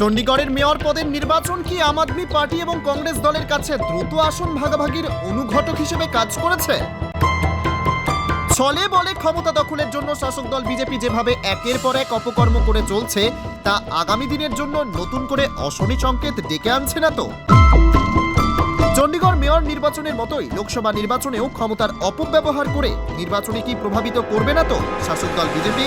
চণ্ডীগড়ের mayor পদের নির্বাচন কি আম আদমি পার্টি এবং কংগ্রেস দলের কাছে দ্রুত আসন ভাগাভাগির অনুঘটক হিসেবে কাজ করেছে? ছলে বলে ক্ষমতা দখলের জন্য শাসক দল বিজেপি যেভাবে একের পর এক অপকর্ম করে চলছে, তা আগামী দিনের জন্য নতুন করে অশনি সংকেত ডেকে আনছে না তো? চণ্ডীগড় মেয়র নির্বাচনের মতোই লোকসভা নির্বাচনেও ক্ষমতার অপব্যবহার করে নির্বাচনে কি প্রভাবিত করবে না তো শাসক দল বিজেপি?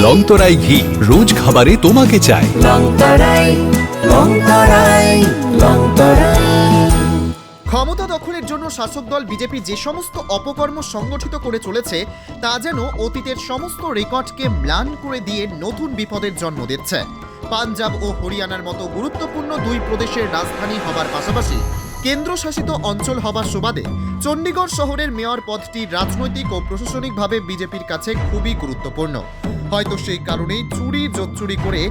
লংতরাই ঘি রোজ খাবারে তোমাকে চাই। লংতরায় লংতরাই লংতরাই। ক্ষমতা দখলের জন্য শাসক দল বিজেপি যে সমস্ত অপকর্ম সংগঠিত করে চলেছে তা যেন অতীতের সমস্ত রেকর্ডকে ম্লান করে দিয়ে নতুন বিপদের জন্ম দিচ্ছে। পাঞ্জাব ও হরিয়ানার মতো গুরুত্বপূর্ণ দুই প্রদেশের রাজধানী হবার পাশাপাশি কেন্দ্রশাসিত অঞ্চল হবার সুবাদে চণ্ডীগড় শহরের মেয়র পদটি রাজনৈতিক ও প্রশাসনিকভাবে বিজেপির কাছে খুবই গুরুত্বপূর্ণ। হয়তো সেই কারণেই চুরি জোচ্চুরি করে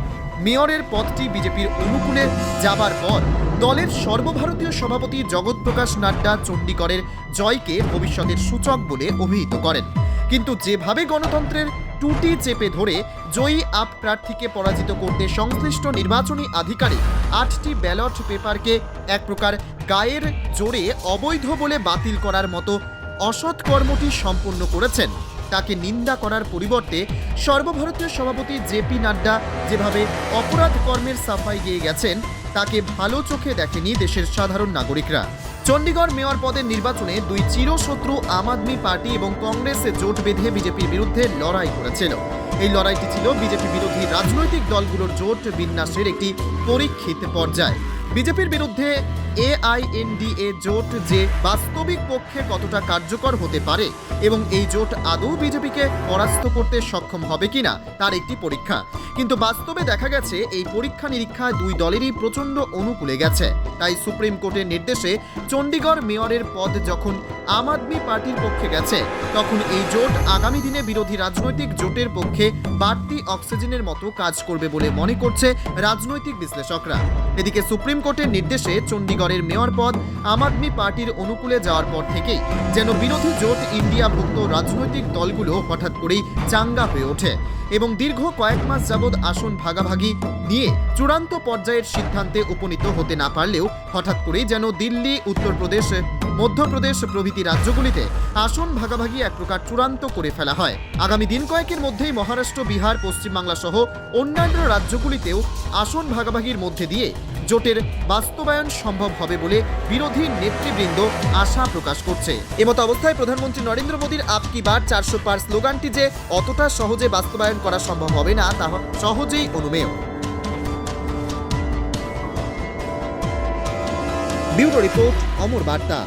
মেয়রের পদটি বিজেপির অনুকূলে যাবার পর দলের সর্বভারতীয় সভাপতি জগৎ প্রকাশ নাড্ডা চণ্ডীগড়ের জয়কে ভবিষ্যতের সূচক বলে অভিহিত করেন। কিন্তু যেভাবে গণতন্ত্রের টুটি চেপে ধরে জয়ী আপ প্রার্থীকে পরাজিত করতে সংশ্লিষ্ট নির্বাচনী আধিকারিক আটটি ব্যালট পেপারকে এক প্রকার গায়ের জোরে অবৈধ বলে বাতিল করার মতো অসৎ কর্মটি সম্পূর্ণ করেছেন। তাকে নিন্দা করার পরিবর্তে সর্বভারতীয় সভাপতি জেপি নাড্ডা যেভাবে অপরাধ কর্মের সাফাই গিয়ে গেছেন, তাকে ভালো চোখে দেখেনি দেশের সাধারণ নাগরিকরা। চণ্ডীগড় মেয়র পদের নির্বাচনে দুই চিরশত্রু আম আদমি পার্টি এবং কংগ্রেসে জোট বেঁধে বিজেপির বিরুদ্ধে লড়াই করেছিল। এই লড়াইটি ছিল বিজেপি বিরোধী রাজনৈতিক দলগুলোর জোট বিন্যাসের একটি পরীক্ষিত পর্যায়। বিজেপির বিরুদ্ধে এআইএনডিএ জোট যে বাস্তবিক পক্ষে কতটা কার্যকর হতে পারে এবং এই জোট আদৌ বিজেপিকে পরাস্ত করতে সক্ষম হবে কিনা, তার একটি পরীক্ষা। কিন্তু বাস্তবে দেখা গেছে, এই পরীক্ষা নিরীক্ষায় দুই দলেরই প্রচণ্ড অনুকূলে গেছে। তাই সুপ্রিম কোর্টের নির্দেশে চণ্ডীগড় মেয়রের পদ যখন আম আদমি পার্টির পক্ষে গেছে, তখন এই জোট আগামী দিনে বিরোধী রাজনৈতিক জোটের পক্ষে বাড়তি অক্সিজেনের মতো কাজ করবে বলে মনে করছে রাজনৈতিক বিশ্লেষকরা। এদিকে সুপ্রিম কোর্টের নির্দেশে চণ্ডীগড়ের মেয়র পদ আম আদমি পার্টির অনুকূলে যাওয়ার পর থেকেই যেন বিরোধী জোট ইন্ডিয়াভুক্ত রাজনৈতিক দলগুলো হঠাৎ করেই চাঙ্গা হয়ে ওঠে এবং দীর্ঘ কয়েক মাস যাবৎ আসন ভাগাভাগি নিয়ে চূড়ান্ত পর্যায়ের সিদ্ধান্তে উপনীত হতে না পারলেও হঠাৎ করেই যেন দিল্লি, উত্তরপ্রদেশ মধ্যপ্রদেশ প্রভৃতি রাজ্যগুলিতে আসন ভাগাভাগি এক প্রকার চূড়ান্ত করে ফেলা হয়। আগামী দিন কয়েকের মধ্যেই মহারাষ্ট্র, বিহার, পশ্চিমবাংলা সহ অন্যান্য রাজ্যগুলিতেও আসন ভাগাভাগির মধ্যে দিয়ে জোটের বাস্তবায়ন সম্ভব হবে বলে বিরোধী নেতৃবৃন্দ আশা প্রকাশ করছে। এমত অবস্থায় প্রধানমন্ত্রী নরেন্দ্র মোদীর আপ কি বার চারশো পার স্লোগানটি যে অতটা সহজে বাস্তবায়ন করা সম্ভব হবে না, তা সহজেই অনুমেয়। ব্যুরো রিপোর্ট, অমর বার্তা।